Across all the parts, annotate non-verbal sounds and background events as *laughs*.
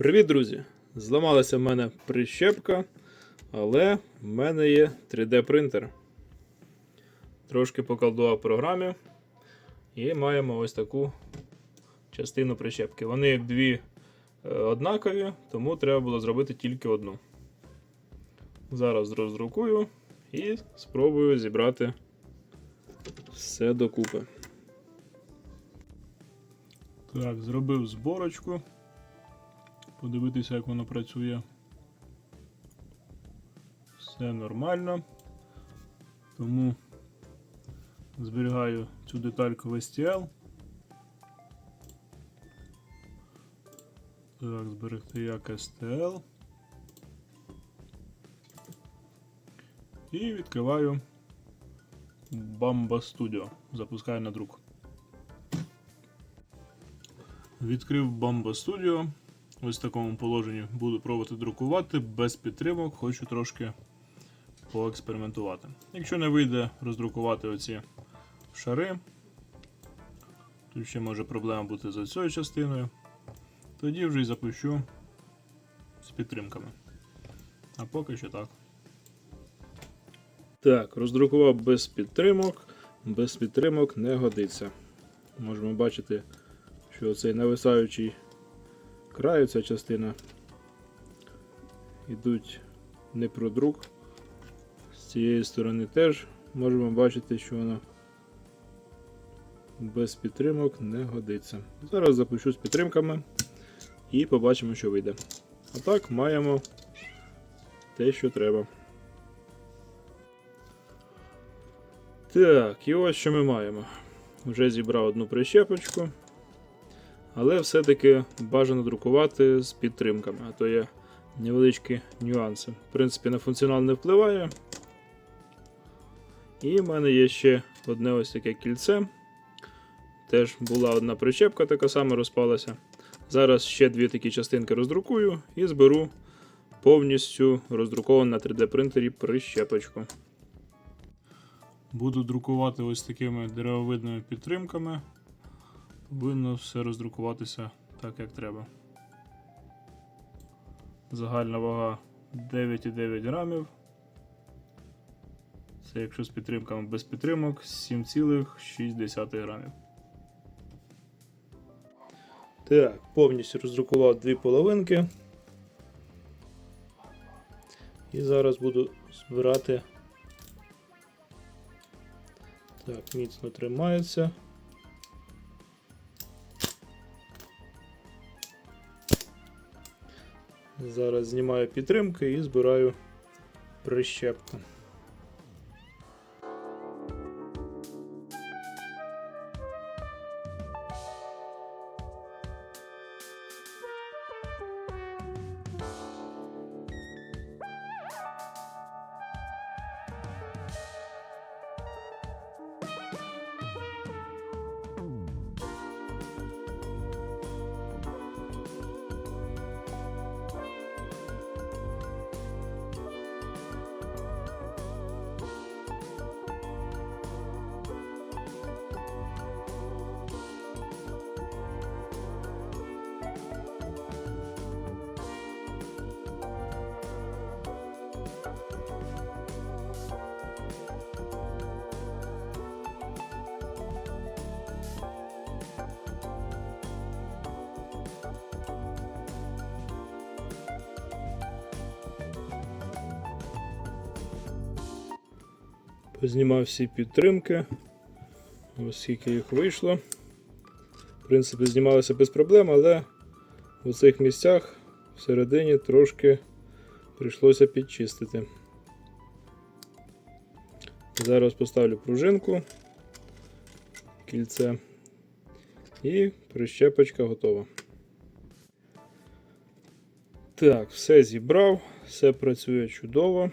Привіт, друзі! Зламалася в мене прищепка, але в мене є 3D принтер. Трошки поколдував програмі і маємо ось таку частину прищепки. Вони дві е, однакові, тому треба було зробити тільки одну. Зараз роздрукую і спробую зібрати все докупи. Так, зробив зборочку. Подивитися, як воно працює. Все нормально. Тому зберігаю цю детальку в STL. Так, зберегти як STL. І відкриваю Bamba Studio. Запускаю на друк. Відкрив Bamba Studio. Ось в такому положенні буду пробувати друкувати без підтримок, хочу трошки поекспериментувати. Якщо не вийде роздрукувати оці шари, тут ще може проблема бути з цією частиною, тоді вже й запущу з підтримками. А поки що так. Так, роздрукував без підтримок. Без підтримок не годиться. Можемо бачити, що цей нависаючий краю ця частина йдуть не про друк. З цієї сторони теж можемо бачити, що воно без підтримок не годиться. Зараз запущу з підтримками і побачимо, що вийде. А так маємо те, що треба. Так, і ось що ми маємо. Вже зібрав одну прищепочку. Але все-таки бажано друкувати з підтримками, а то є невеличкі нюанси. В принципі, на функціонал не впливає. І в мене є ще одне ось таке кільце. Теж була одна прищепка, така сама розпалася. Зараз ще дві такі частинки роздрукую і зберу повністю роздруковану на 3D принтері прищепочку. Буду друкувати ось такими деревовидними підтримками повинно все роздрукуватися так, як треба. Загальна вага 9,9 грамів. Це якщо з підтримками без підтримок 7,6 грамів. Так, повністю роздрукував дві половинки. І зараз буду збирати. Так, міцно тримається. Зараз знімаю підтримки і збираю прищепку. Познімав всі підтримки. Ось скільки їх вийшло. В принципі, знімалося без проблем, але у цих місцях всередині трошки прийшлося підчистити. Зараз поставлю пружинку, кільце і прищепочка готова. Так, все зібрав, все працює чудово.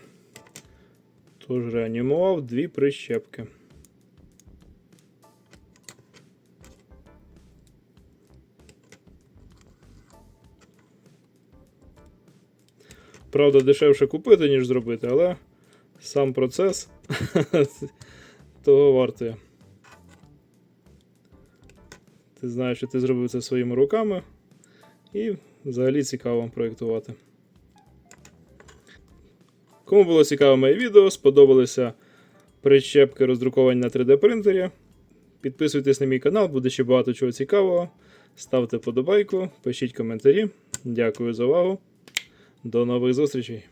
Тож реанімував дві прищепки. Правда, дешевше купити, ніж зробити, але сам процес *laughs* того вартує. Ти знаєш, що ти зробив це своїми руками і взагалі цікаво проєктувати. Кому було цікаве моє відео, сподобалися причепки роздруковані на 3D принтері. Підписуйтесь на мій канал, буде ще багато чого цікавого. Ставте подобайку, пишіть коментарі. Дякую за увагу. До нових зустрічей!